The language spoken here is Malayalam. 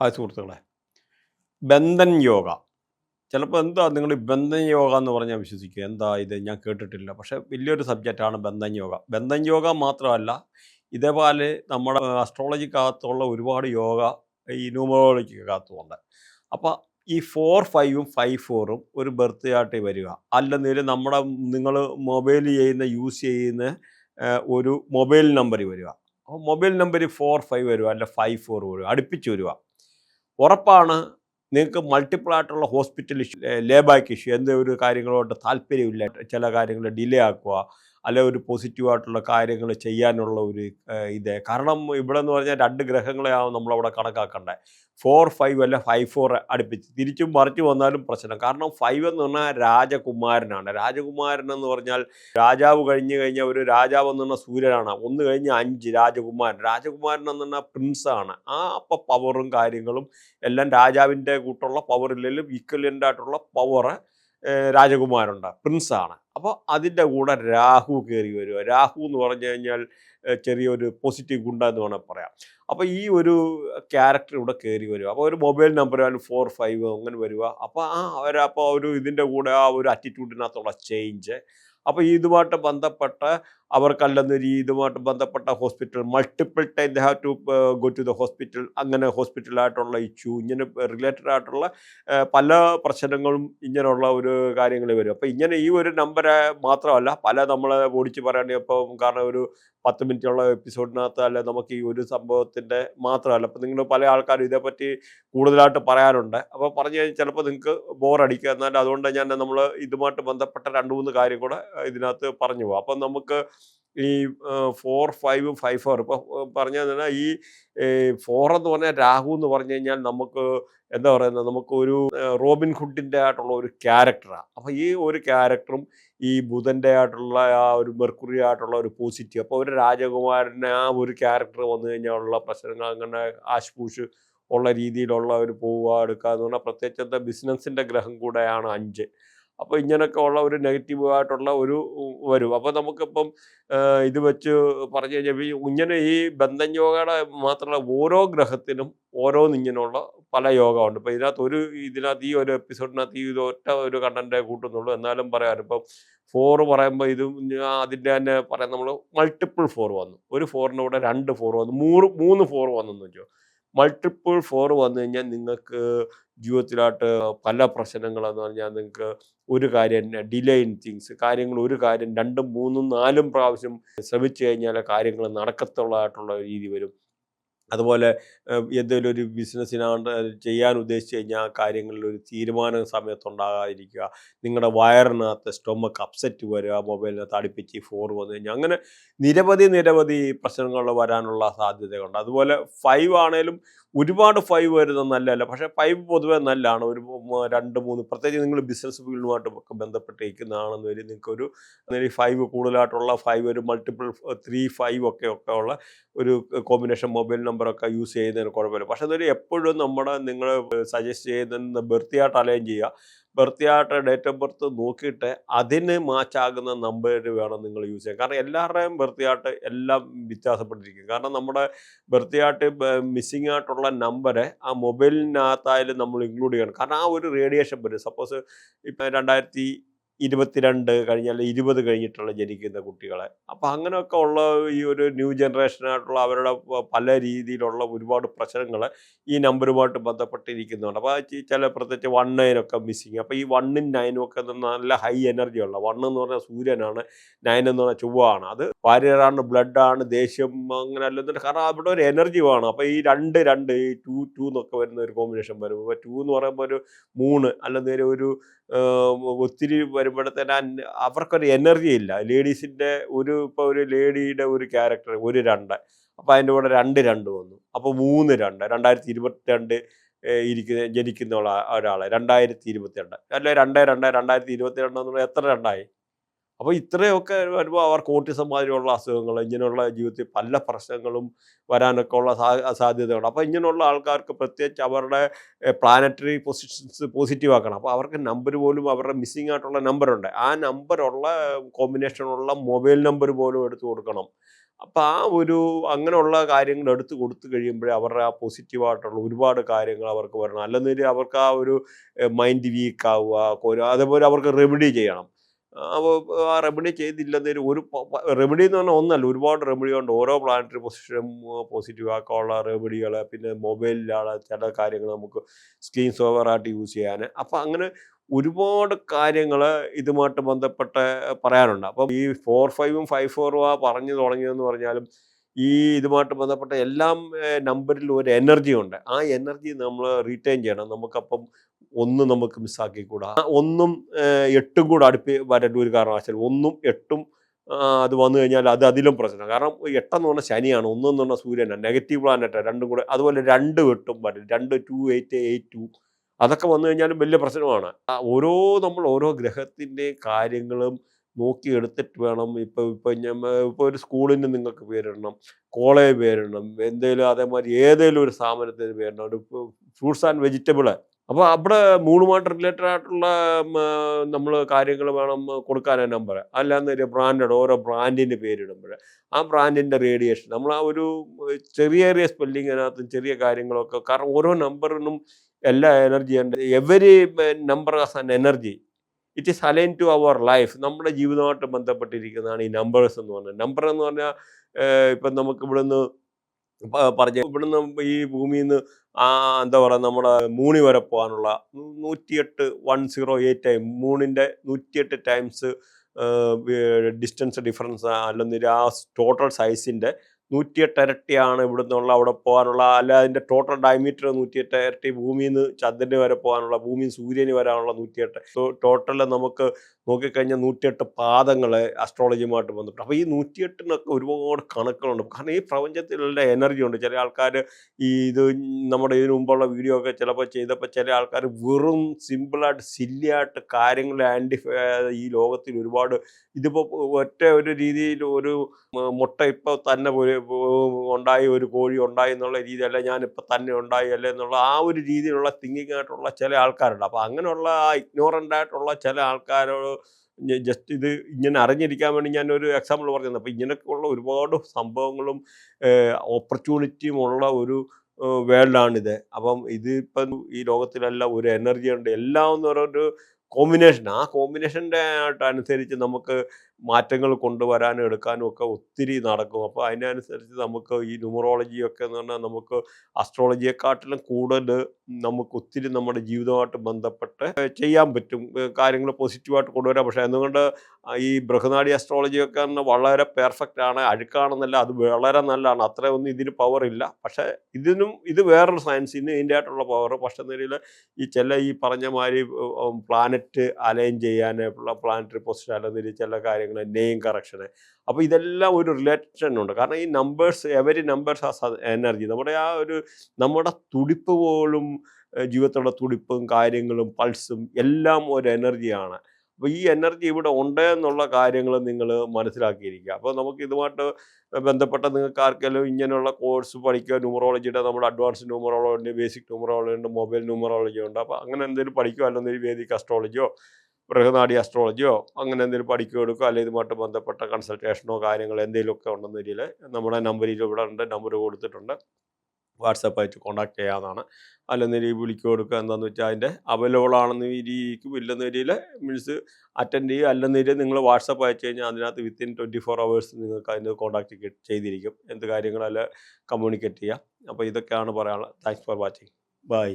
ഹായ് സുഹൃത്തുക്കളെ. ബന്ധൻ യോഗ. ചിലപ്പോൾ എന്താ നിങ്ങൾ ബന്ധൻ യോഗ എന്ന് പറഞ്ഞാൽ വിശ്വസിക്കുക. എന്താ ഇത്? ഞാൻ കേട്ടിട്ടില്ല. പക്ഷേ വലിയൊരു സബ്ജക്റ്റാണ് ബന്ധൻ യോഗ. ബന്ധൻ യോഗ മാത്രമല്ല ഇതേപോലെ നമ്മുടെ അസ്ട്രോളജിക്കകത്തുള്ള ഒരുപാട് യോഗ ഈ ന്യൂമറോളജിക്കകത്തുമുണ്ട് അപ്പോൾ ഈ ഫോർ ഫൈവും ഫൈവ് ഫോറും ഒരു ബർത്ത് ചാർട്ടിൽ വരിക. അല്ലെന്നേലും നമ്മുടെ നിങ്ങൾ മൊബൈൽ ചെയ്യുന്ന യൂസ് ചെയ്യുന്ന ഒരു മൊബൈൽ നമ്പർ വരിക. അപ്പോൾ മൊബൈൽ നമ്പർ ഫോർ ഫൈവ് വരിക. അല്ല ഫൈവ് ഫോർ വരിക. അടുപ്പിച്ച് വരിക. ഉറപ്പാണ് നിങ്ങൾക്ക് മൾട്ടിപ്പിൾ ആയിട്ടുള്ള ഹോസ്പിറ്റൽ ഇഷ്യൂ ലേബാക്ക് ഇഷ്യൂ എന്ത് ഒരു കാര്യങ്ങളോട്ട് താല്പര്യമില്ല. ചില കാര്യങ്ങൾ ഡിലേ ആക്കുക അല്ലെ ഒരു പോസിറ്റീവായിട്ടുള്ള കാര്യങ്ങൾ ചെയ്യാനുള്ള ഒരു ഇത്. കാരണം ഇവിടെ എന്ന് പറഞ്ഞാൽ രണ്ട് ഗ്രഹങ്ങളെയാവും നമ്മളവിടെ കണക്കാക്കണ്ടേ. ഫോർ ഫൈവ് അല്ല ഫൈവ് ഫോർ അടുപ്പിച്ച്. തിരിച്ചും മറിച്ചു വന്നാലും പ്രശ്നം. കാരണം ഫൈവ് എന്ന് പറഞ്ഞാൽ രാജകുമാരനാണ്. രാജകുമാരൻ എന്ന് പറഞ്ഞാൽ രാജാവ് കഴിഞ്ഞു കഴിഞ്ഞാൽ ഒരു രാജാവ് എന്ന് പറഞ്ഞാൽ സൂര്യനാണ്. ഒന്ന് കഴിഞ്ഞ് അഞ്ച് രാജകുമാരൻ. രാജകുമാരൻ എന്ന് പറഞ്ഞാൽ പ്രിൻസാണ് ആ അപ്പം പവറും കാര്യങ്ങളും എല്ലാം രാജാവിന്റെ കൂട്ടുള്ള പവറില്ലെങ്കിലും ഈക്വലന്റ് ആയിട്ടുള്ള പവർ രാജകുമാരുണ്ട് പ്രിൻസാണ് അപ്പോൾ അതിന്റെ കൂടെ രാഹു കയറി വരിക രാഹു എന്ന് പറഞ്ഞു കഴിഞ്ഞാൽ ചെറിയൊരു പോസിറ്റീവ് ഗുണ്ട എന്ന് വേണമെങ്കിൽ പറയാം. അപ്പോൾ ഈ ഒരു ക്യാരക്ടർ ഇവിടെ കയറി വരിക അപ്പോൾ ഒരു മൊബൈൽ നമ്പർ ഫോർ ഫൈവ് അങ്ങനെ വരിക അപ്പോൾ ആ അവരപ്പോൾ ഒരു ഇതിന്റെ കൂടെ ആ ഒരു ആറ്റിറ്റ്യൂഡിനകത്തുള്ള ചേഞ്ച് അപ്പോൾ ഇതുമായിട്ട് ബന്ധപ്പെട്ട് അവർക്കല്ലെന്ന ഇതുമായിട്ട് ബന്ധപ്പെട്ട hospital multiple time the have to go to the hospital അങ്ങനെ ഹോസ്പിറ്റലായിട്ടുള്ള ഇഷ്യൂ ഇങ്ങനെ റിലേറ്റഡ് ആയിട്ടുള്ള പല പ്രശ്നങ്ങളും ഇങ്ങനെയുള്ള ഒരു കാര്യങ്ങൾ വരും. അപ്പോൾ ഇങ്ങനെ ഈ ഒരു നമ്പർ മാത്രമല്ല പല നമ്മൾ ഓടിച്ച് പറയുകയാണെങ്കിൽ ഇപ്പം കാരണം ഒരു പത്ത് മിനിറ്റുള്ള എപ്പിസോഡിനകത്ത് അല്ല നമുക്ക് ഈ ഒരു സംഭവത്തിന്റെ മാത്രമല്ല. അപ്പോൾ നിങ്ങൾ പല ആൾക്കാരും ഇതേപ്പറ്റി കൂടുതലായിട്ട് പറയാനുണ്ട് അപ്പോൾ പറഞ്ഞു കഴിഞ്ഞാൽ ചിലപ്പോൾ നിങ്ങൾക്ക് ബോറടിക്കുക എന്നാൽ അതുകൊണ്ട് ഞാൻ നമ്മൾ ഇതുമായിട്ട് ബന്ധപ്പെട്ട രണ്ട് മൂന്ന് കാര്യം കൂടെ ഇതിനകത്ത് പറഞ്ഞു പോകും അപ്പം നമുക്ക് ഈ ഫോർ ഫൈവ് ഫൈവ് ഫോർ ഇപ്പോൾ പറഞ്ഞു ഈ ഫോർ എന്ന് പറഞ്ഞാൽ രാഹു എന്ന് പറഞ്ഞു കഴിഞ്ഞാൽ നമുക്ക് എന്താ പറയുന്നത് നമുക്ക് ഒരു റോബിൻ ഹുഡിന്റെ ആയിട്ടുള്ള ഒരു ക്യാരക്ടറാണ് അപ്പോൾ ഈ ഒരു ക്യാരക്ടറും ഈ ബുധന്റെ ആയിട്ടുള്ള ആ ഒരു മെർക്കുറി ആയിട്ടുള്ള ഒരു പോസിറ്റീവ് അപ്പോൾ ഒരു രാജകുമാരന്റെ ആ ഒരു ക്യാരക്ടർ വന്നു കഴിഞ്ഞാൽ ഉള്ള പ്രശ്നങ്ങൾ അങ്ങനെ ആശ്പൂഷ് ഉള്ള രീതിയിലുള്ള ഒരു പോവുക എടുക്കുക എന്ന് പറഞ്ഞാൽ പ്രത്യേകിച്ച് ബിസിനസ്സിന്റെ ഗ്രഹം കൂടെയാണ് അഞ്ച്. അപ്പോൾ ഇങ്ങനെയൊക്കെ ഉള്ള ഒരു നെഗറ്റീവായിട്ടുള്ള ഒരു വരും. അപ്പോൾ നമുക്കിപ്പം ഇത് വെച്ച് പറഞ്ഞു കഴിഞ്ഞാൽ ഇങ്ങനെ ഈ ബന്ധൻ യോഗയുടെ മാത്രമല്ല ഓരോ ഗ്രഹത്തിനും ഓരോന്നിങ്ങനെയുള്ള പല യോഗമുണ്ട് ഇപ്പോൾ ഇതിനകത്ത് ഒരു ഇതിനകത്ത് ഈ ഒരു എപ്പിസോഡിനകത്ത് ഈ ഒറ്റ ഒരു കണ്ടന്റേ കൂട്ടുന്നുള്ളൂ. എന്നാലും പറയാറ് ഇപ്പം ഫോർ പറയുമ്പോൾ ഇത് അതിന്റെ തന്നെ പറയാം. നമ്മൾ മൾട്ടിപ്പിൾ ഫോർ വന്നു. ഒരു ഫോറിന്റെ കൂടെ രണ്ട് ഫോർ വന്നു. മൂന്ന് മൂന്ന് ഫോർ വന്നെന്ന് വെച്ചോ. മൾട്ടിപ്പിൾ ഫോർ വന്നു കഴിഞ്ഞാൽ നിങ്ങൾക്ക് ജീവിതത്തിലായിട്ട് പല പ്രശ്നങ്ങളെന്ന് പറഞ്ഞാൽ നിങ്ങൾക്ക് ഒരു കാര്യം ഡിലേ ഇൻ തിങ്സ് കാര്യങ്ങൾ ഒരു കാര്യം രണ്ടും മൂന്നും നാലും പ്രാവശ്യം ശ്രമിച്ചു കഴിഞ്ഞാൽ കാര്യങ്ങൾ നടക്കത്തുള്ളതായിട്ടുള്ള രീതി വരും. അതുപോലെ എന്തെങ്കിലും ഒരു ബിസിനസ്സിനാണ്ട് ചെയ്യാൻ ഉദ്ദേശിച്ച് കഴിഞ്ഞാൽ കാര്യങ്ങളിൽ ഒരു തീരുമാനം സമയത്തുണ്ടാകാതിരിക്കുക. നിങ്ങളുടെ വയറിനകത്ത് സ്റ്റൊമക്ക് അപ്സെറ്റ് വരിക മൊബൈലിനകത്ത് അടുപ്പിച്ച് ഫോർ വന്നു കഴിഞ്ഞാൽ അങ്ങനെ നിരവധി നിരവധി പ്രശ്നങ്ങൾ വരാനുള്ള സാധ്യതയുണ്ട്. അതുപോലെ ഫൈവ് ആണേലും ഒരുപാട് ഫൈവ് വരുന്നത് നല്ലതല്ല. പക്ഷേ ഫൈവ് പൊതുവേ നല്ലതാണ്. ഒരു രണ്ട് മൂന്ന് പ്രത്യേകിച്ച് നിങ്ങൾ ബിസിനസ് ഫീൽഡുമായിട്ട് ഒക്കെ ബന്ധപ്പെട്ടിരിക്കുന്നതാണെന്ന് വരും. നിങ്ങൾക്കൊരു ഫൈവ് കൂടുതലായിട്ടുള്ള ഫൈവ് ഒരു മൾട്ടിപ്പിൾ ത്രീ ഫൈവ് ഒക്കെ ഒക്കെ ഉള്ള ഒരു കോമ്പിനേഷൻ മൊബൈൽ നമ്പറൊക്കെ യൂസ് ചെയ്യുന്നതിന് കുഴപ്പമില്ല. പക്ഷെ അതൊരു എപ്പോഴും നമ്മുടെ നിങ്ങൾ സജസ്റ്റ് ചെയ്യുന്ന ബർത്തിയായിട്ട് അലൈൻ ചെയ്യുക. ബർത്തിയായിട്ട് ഡേറ്റ് ഓഫ് ബർത്ത് നോക്കിയിട്ട് അതിന് മാച്ചാകുന്ന നമ്പർ വേണം നിങ്ങൾ യൂസ് ചെയ്യാൻ. കാരണം എല്ലാവരുടെയും ബർത്തിയായിട്ട് എല്ലാം വ്യത്യാസപ്പെട്ടിരിക്കും. കാരണം നമ്മുടെ ബർത്തിയായിട്ട് മിസ്സിംഗ് ആയിട്ടുള്ള നമ്പരെ ആ മൊബൈലിനകത്തായാലും നമ്മൾ ഇൻക്ലൂഡ് ചെയ്യണം. കാരണം ആ ഒരു റേഡിയേഷൻ വരും. സപ്പോസ് ഇപ്പം രണ്ടായിരത്തി ഇരുപത്തിരണ്ട് കഴിഞ്ഞാൽ ഇരുപത് കഴിഞ്ഞിട്ടുള്ള ജനിക്കുന്ന കുട്ടികളെ. അപ്പം അങ്ങനെയൊക്കെ ഉള്ള ഈ ഒരു ന്യൂ ജനറേഷനായിട്ടുള്ള അവരുടെ പല രീതിയിലുള്ള ഒരുപാട് പ്രശ്നങ്ങൾ ഈ നമ്പറുമായിട്ട് ബന്ധപ്പെട്ടിരിക്കുന്നുണ്ട്. അപ്പോൾ ചില പ്രത്യേകിച്ച് വൺ നയനൊക്കെ മിസ്സിങ് അപ്പോൾ ഈ വണ്ണും നയനും ഒക്കെ നല്ല ഹൈ എനർജി ഉള്ള വണ്ണ് എന്ന് പറഞ്ഞാൽ സൂര്യനാണ് നയൻ എന്ന് പറഞ്ഞാൽ ചൊവ്വാണ് അത് വാര്യരാണ് ബ്ലഡാണ് ദേഷ്യം അങ്ങനെ അല്ലെന്നുണ്ട് കാരണം അവിടെ ഒരു എനർജി വേണം. അപ്പോൾ ഈ രണ്ട് രണ്ട് ഈ ടു ടു എന്നൊക്കെ വരുന്ന ഒരു കോമ്പിനേഷൻ വരും. അപ്പോൾ ടു എന്ന് പറയുമ്പോൾ ഒരു മൂന്ന് അല്ലെന്നേരം ഒരു ഒത്തിരി വരുമ്പോഴത്തേന് അവർക്കൊരു എനർജി ഇല്ല. ലേഡീസിന്റെ ഒരു ഇപ്പോൾ ഒരു ലേഡിയുടെ ഒരു ക്യാരക്ടർ ഒരു രണ്ട് അപ്പോൾ അതിന്റെ കൂടെ രണ്ട് രണ്ട് വന്നു. അപ്പോൾ മൂന്ന് രണ്ട് രണ്ടായിരത്തി ഇരുപത്തി രണ്ട് ഇരിക്കുന്ന ജനിക്കുന്ന ഒരാൾ രണ്ടായിരത്തി ഇരുപത്തിരണ്ട് അല്ലെ? രണ്ട് രണ്ട് രണ്ടായിരത്തി ഇരുപത്തി രണ്ട് പറഞ്ഞാൽ എത്ര രണ്ടായി? അപ്പോൾ ഇത്രയൊക്കെ വരുമ്പോൾ അവർക്ക് ഓട്ടിസം മാതിരിയുള്ള അസുഖങ്ങൾ ഇങ്ങനെയുള്ള ജീവിതത്തിൽ പല പ്രശ്നങ്ങളും വരാനൊക്കെ ഉള്ള സാധ്യതയുണ്ട്. അപ്പോൾ ഇങ്ങനെയുള്ള ആൾക്കാർക്ക് പ്രത്യേകിച്ച് അവരുടെ പ്ലാനറ്ററി പൊസിഷൻസ് പോസിറ്റീവ് ആക്കണം. അപ്പോൾ അവർക്ക് നമ്പർ പോലും അവരുടെ മിസ്സിംഗ് ആയിട്ടുള്ള നമ്പറുണ്ട് ആ നമ്പറുള്ള കോമ്പിനേഷനുള്ള മൊബൈൽ നമ്പർ പോലും എടുത്തു കൊടുക്കണം. അപ്പോൾ ആ ഒരു അങ്ങനെയുള്ള കാര്യങ്ങൾ എടുത്ത് കൊടുത്തു കഴിയുമ്പോഴേ അവരുടെ ആ പോസിറ്റീവായിട്ടുള്ള ഒരുപാട് കാര്യങ്ങൾ അവർക്ക് വരണം. അല്ലെന്നൊരു അവർക്ക് ആ ഒരു മൈൻഡ് വീക്ക് ആവുക അതേപോലെ അവർക്ക് റെമഡി ചെയ്യണം. ആ റെമഡി ചെയ്തില്ലെന്നൊരു ഒരു റെമഡി എന്ന് പറഞ്ഞാൽ ഒന്നല്ല ഒരുപാട് റെമഡി ഉണ്ട്. ഓരോ പ്ലാനറ്ററി പൊസിഷനും പോസിറ്റീവ് ആക്കാനുള്ള റെമഡികൾ പിന്നെ മൊബൈലിലാണ് ചില കാര്യങ്ങൾ നമുക്ക് സ്ക്രീൻ സോവറായിട്ട് യൂസ് ചെയ്യാൻ. അപ്പം അങ്ങനെ ഒരുപാട് കാര്യങ്ങൾ ഇതുമായിട്ട് ബന്ധപ്പെട്ട് പറയാനുണ്ട്. അപ്പം ഈ ഫോർ ഫൈവും ഫൈവ് ഫോറും ആ പറഞ്ഞു തുടങ്ങിയതെന്ന് പറഞ്ഞാലും ഈ ഇതുമായിട്ട് ബന്ധപ്പെട്ട എല്ലാം നമ്പറിൽ ഒരു എനർജി ഉണ്ട്. ആ എനർജി നമ്മൾ റീറ്റെയിൻ ചെയ്യണം. നമുക്കപ്പം ഒന്നും നമുക്ക് മിസ്സാക്കിക്കൂടാ കൂടാ. ഒന്നും എട്ടും കൂടെ അടുപ്പി വരേണ്ട ഒരു കാരണവശാൽ ഒന്നും എട്ടും അത് വന്നു കഴിഞ്ഞാൽ അത് അതിലും പ്രശ്നം. കാരണം എട്ടെന്ന് പറഞ്ഞാൽ ശനിയാണ് ഒന്നും എന്ന് പറഞ്ഞാൽ സൂര്യനാണ്. നെഗറ്റീവ് പ്ലാനറ്റ് രണ്ടും കൂടെ അതുപോലെ രണ്ട് എട്ടും വരും. രണ്ട് ടു എയ്റ്റ് എയ്റ്റ് ടു അതൊക്കെ വന്നു കഴിഞ്ഞാലും വലിയ പ്രശ്നമാണ്. ഓരോ നമ്മൾ ഓരോ ഗ്രഹത്തിന്റെ കാര്യങ്ങളും നോക്കി എടുത്തിട്ട് വേണം ഇപ്പോൾ ഇപ്പോൾ ഞാൻ ഇപ്പോൾ ഒരു സ്കൂളിന് നിങ്ങൾക്ക് പേരിടണം കോളേജ് പേരിടണം എന്തേലും അതേമാതിരി ഏതെങ്കിലും ഒരു സ്ഥാപനത്തിന് പേരിടണം. ഒരു ഫ്രൂട്ട്സ് ആൻഡ് വെജിറ്റബിൾ അപ്പോൾ അവിടെ മൂണുമായിട്ട് റിലേറ്റഡ് ആയിട്ടുള്ള നമ്മൾ കാര്യങ്ങൾ വേണം കൊടുക്കാൻ നമ്പർ അല്ലാന്നൊരു ബ്രാൻഡഡ് ഓരോ ബ്രാൻഡിന്റെ പേരിടുമ്പോൾ ആ ബ്രാൻഡിന്റെ റേഡിയേഷൻ നമ്മൾ ആ ഒരു ചെറിയ ചെറിയ സ്പെല്ലിങ്ങിനകത്തും ചെറിയ കാര്യങ്ങളൊക്കെ കാരണം ഓരോ നമ്പറിനും എല്ലാ എനർജി ഉണ്ട് every number has an energy it is align to our life നമ്മുടെ ജീവിതമായിട്ട് ബന്ധപ്പെട്ടിരിക്കുന്നതാണ് ഈ നമ്പേഴ്സ് എന്ന് പറഞ്ഞാൽ. നമ്പർ എന്ന് പറഞ്ഞാൽ ഇപ്പം നമുക്ക് ഇവിടുന്ന് പറഞ്ഞ ഇവിടുന്ന് ഈ ഭൂമിയിൽ നിന്ന് ആ എന്താ പറയുക നമ്മുടെ മൂണി വരെ പോകാനുള്ള നൂറ്റിയെട്ട് വൺ സീറോ എയ്റ്റ് ടൈം മൂണിന്റെ നൂറ്റിയെട്ട് ടൈംസ് ഡിസ്റ്റൻസ് ഡിഫറൻസ് അല്ലെങ്കിൽ ആ ടോട്ടൽ സൈസിന്റെ നൂറ്റിയെട്ട് ഇരട്ടിയാണ് ഇവിടുന്നുള്ള അവിടെ പോകാനുള്ള അല്ല അതിന്റെ ടോട്ടൽ ഡയമീറ്റർ നൂറ്റിയെട്ട് ഇരട്ടി ഭൂമിയിൽ നിന്ന് ചന്ദ്രന് വരെ പോകാനുള്ള ഭൂമിയിൽ സൂര്യന് വരാനുള്ള നൂറ്റിയെട്ട്. ടോട്ടൽ നമുക്ക് നോക്കിക്കഴിഞ്ഞാൽ നൂറ്റിയെട്ട് പാദങ്ങൾ അസ്ട്രോളജിയുമായിട്ട് ബന്ധപ്പെട്ട് അപ്പോൾ ഈ നൂറ്റിയെട്ടിനൊക്കെ ഒരുപാട് കണക്കുകളുണ്ട്. കാരണം ഈ പ്രപഞ്ചത്തിലുള്ള എനർജി ഉണ്ട്. ചില ആൾക്കാർ ഈ ഇത് നമ്മുടെ ഇതിനു മുമ്പുള്ള വീഡിയോ ഒക്കെ ചിലപ്പോൾ ചെയ്തപ്പോൾ ചില ആൾക്കാർ വെറും സിമ്പിളായിട്ട് സില്ലിയായിട്ട് കാര്യങ്ങൾ ആന്റിഫൈ ഈ ലോകത്തിൽ ഒരുപാട് ഇതിപ്പോൾ ഒറ്റ ഒരു രീതിയിൽ ഒരു മുട്ട ഇപ്പോൾ തന്നെ ഉണ്ടായി ഒരു കോഴി ഉണ്ടായി എന്നുള്ള രീതിയല്ല ഞാനിപ്പോൾ തന്നെ ഉണ്ടായി അല്ലേ എന്നുള്ള ആ ഒരു രീതിയിലുള്ള തിങ്കിങ് ആയിട്ടുള്ള ചില ആൾക്കാരുണ്ട്. അപ്പോൾ അങ്ങനെയുള്ള ആ ഇഗ്നോറന്റ് ആയിട്ടുള്ള ചില ആൾക്കാരോട് ജസ്റ്റ് ഇത് ഇങ്ങനെ അറിഞ്ഞിരിക്കാൻ വേണ്ടി ഞാൻ ഒരു എക്സാമ്പിൾ പറഞ്ഞത് അപ്പോൾ ഇങ്ങനെയൊക്കെയുള്ള ഒരുപാട് സംഭവങ്ങളും ഓപ്പർച്യൂണിറ്റിയും ഉള്ള ഒരു വേൾഡാണിത് അപ്പം ഇതിപ്പം ഇപ്പം ഈ ലോകത്തിലെല്ലാം ഒരു എനർജി ഉണ്ട്. എല്ലാം എന്ന് പറഞ്ഞൊരു കോമ്പിനേഷൻ ആ കോമ്പിനേഷന്റെ അനുസരിച്ച് നമുക്ക് മാറ്റങ്ങൾ കൊണ്ടുവരാനും എടുക്കാനും ഒക്കെ ഒത്തിരി നടക്കും. അപ്പോൾ അതിനനുസരിച്ച് നമുക്ക് ഈ ന്യൂമറോളജിയൊക്കെ എന്ന് പറഞ്ഞാൽ നമുക്ക് അസ്ട്രോളജിയെക്കാട്ടിലും കൂടുതൽ നമുക്ക് ഒത്തിരി നമ്മുടെ ജീവിതമായിട്ട് ബന്ധപ്പെട്ട് ചെയ്യാൻ പറ്റും. കാര്യങ്ങൾ പോസിറ്റീവായിട്ട് കൊണ്ടുവരാം പക്ഷേ എന്തുകൊണ്ട് ഈ ബൃഹനാടി അസ്ട്രോളജിയൊക്കെ വളരെ പെർഫെക്റ്റ് ആണ് അഴുക്കാണെന്നല്ല അത് വളരെ നല്ലതാണ്. അത്രയൊന്നും ഇതിന് പവർ ഇല്ല. പക്ഷേ ഇതിനും ഇത് വേറൊരു സയൻസ് ഇന്ന് ഇതിന്റെ ആയിട്ടുള്ള പവർ പക്ഷേ നിലയിൽ ഈ ചില ഈ പറഞ്ഞ മാതിരി പ്ലാനറ്റ് അലൈൻ ചെയ്യാൻ പ്ലാനറ്ററി പൊസിഷൻ അല്ലെങ്കിൽ ചില കാര്യങ്ങൾ നെയിം കറക്ഷന് അപ്പോൾ ഇതെല്ലാം ഒരു റിലേഷൻ ഉണ്ട്. കാരണം ഈ നമ്പേഴ്സ് എവരി നമ്പേഴ്സ് ആ എനർജി നമ്മുടെ ആ ഒരു നമ്മുടെ തുടിപ്പ് പോലും ജീവിതത്തിലുള്ള തുടിപ്പും കാര്യങ്ങളും പൾസും എല്ലാം ഒരു എനർജിയാണ് അപ്പോൾ ഈ എനർജി ഇവിടെ ഉണ്ട് എന്നുള്ള കാര്യങ്ങൾ നിങ്ങൾ മനസ്സിലാക്കിയിരിക്കുക. അപ്പോൾ നമുക്ക് ഇതുമായിട്ട് ബന്ധപ്പെട്ട നിങ്ങൾക്ക് ആർക്കെങ്കിലും ഇങ്ങനെയുള്ള കോഴ്സ് പഠിക്കുക. ന്യൂമറോളജിയുടെ നമ്മുടെ അഡ്വാൻസ് ന്യൂമറോളജി ഉണ്ട് ബേസിക് ന്യൂമറോളജി ഉണ്ട് മൊബൈൽ ന്യൂമറോളജി ഉണ്ട്. അപ്പോൾ അങ്ങനെ എന്തെങ്കിലും പഠിക്കുക അല്ലെങ്കിൽ വേദിക് അസ്ട്രോളജിയോ ബൃഹനാടി അസ്ട്രോളജിയോ അങ്ങനെ എന്തെങ്കിലും പഠിക്കുകയോ എടുക്കുക അല്ലെങ്കിൽ ഇതുമായിട്ട് ബന്ധപ്പെട്ട കൺസൾട്ടേഷനോ കാര്യങ്ങളോ എന്തെങ്കിലുമൊക്കെ ഉണ്ടെന്ന രീതിയിൽ നമ്മുടെ നമ്പറിൽ ഇവിടെ ഉണ്ട് നമ്പർ കൊടുത്തിട്ടുണ്ട്. വാട്സപ്പായിട്ട് കോൺടാക്ട് ചെയ്യാവുന്നതാണ്. അല്ലെന്ന രീതി വിളിക്കുക കൊടുക്കുക എന്താണെന്ന് വെച്ചാൽ അതിന്റെ അവൈലബിൾ ആണെന്ന് രീതിക്കും ഇല്ലെന്ന രീതിയിൽ മീൻസ് അറ്റൻഡ് ചെയ്യുക. അല്ലെന്ന രീതിയിൽ നിങ്ങൾ വാട്സപ്പ് അയച്ചു കഴിഞ്ഞാൽ അതിനകത്ത് വിത്തിൻ ട്വന്റി ഫോർ അവേഴ്സ് നിങ്ങൾക്ക് അതിന് കോൺടാക്ട് ചെയ്തിരിക്കും. എന്ത് കാര്യങ്ങളല്ല കമ്മ്യൂണിക്കേറ്റ് ചെയ്യുക. അപ്പോൾ ഇതൊക്കെയാണ് പറയാനുള്ളത്. Thanks for watching bye